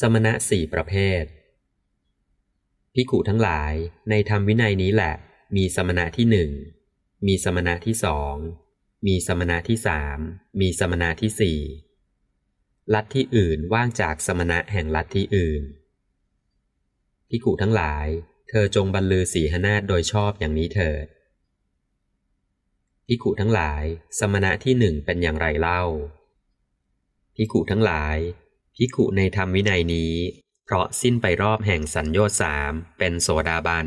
สมณะสี่ประเภท พิกขุทั้งหลายในธรรมวินัยนี้แหละ มีสมณะที่หนึ่ง มีสมณะที่สอง มีสมณะที่สาม มีสมณะที่สี่ลัทธิอื่นว่างจากสมณะแห่งลัทธิอื่น พิกขุทั้งหลาย เธอจงบรรลือสีหนาฏโดยชอบอย่างนี้เถิดพิกขุทั้งหลาย สมณะที่หนึ่งเป็นอย่างไรเล่าพิกขุทั้งหลาย พิกขุในธรรมวินัยนี้ เพราะสิ้นไปรอบแห่งสัญญาสามเป็นโสดาบัน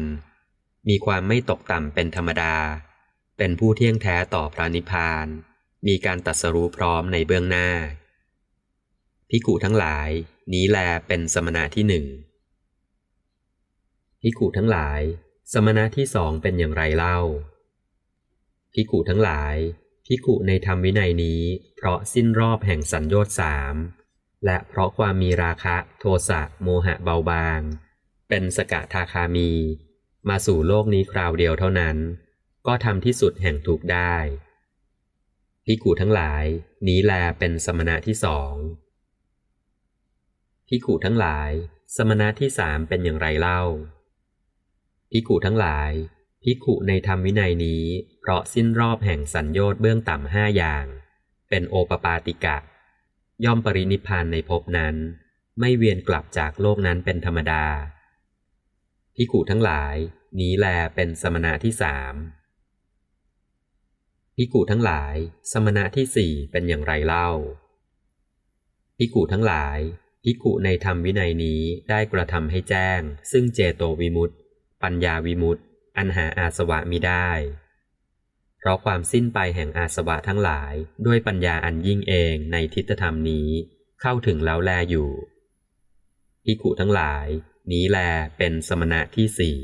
มีความไม่ตกต่ำเป็นธรรมดา เป็นผู้เที่ยงแท้ต่อพระนิพพาน มีการตัดสรู้พร้อมในเบื้องหน้า พิกขุทั้งหลาย นี้แลเป็นสมณะที่หนึ่งพิกขุทั้งหลาย สมณะที่สองเป็นอย่างไรเล่าพิกขุทั้งหลายพิกขุในธรรมวินัยนี้ เพราะสิ้นรอบแห่งสัญญาสาม และเพราะความมีราคะโทสะโมหะเบาบาง เป็นสกทาคามี มาสู่โลกนี้คราวเดียวเท่านั้น ก็ทำที่สุดแห่งทุกได้พิกขุทั้งหลาย นี้แลเป็นสมณะที่สองพิกขุทั้งหลาย สมณะที่สามเป็นอย่างไรเล่าพิกขุทั้งหลายพิกขุในธรรมวินัยนี้ เพราะสิ้นรอบแห่งสัญญาเบื้องต่ำห้าอย่าง เป็นโอปปาติกะ ย่อมปรินิพานในภพนั้น ไม่เวียนกลับจากโลกนั้นเป็นธรรมดาพิกขุทั้งหลาย นี้แลเป็นสมณะที่สามพิกขุทั้งหลาย สมณะที่สี่เป็นอย่างไรเล่าพิกขุทั้งหลายพิกขุในธรรมวินัยนี้ได้กระทำให้แจ้ง ซึ่งเจโตวิมุตติปัญญาวิมุตติอันหาอาสวะมิได้ เพราะความสิ้นไปแห่งอาสวะทั้งหลายด้วยปัญญาอันยิ่งเองในทิฏฐธรรมนี้เข้าถึงแล้วแลอยู่พิกขุทั้งหลาย นี้แลเป็นสมณะที่สี่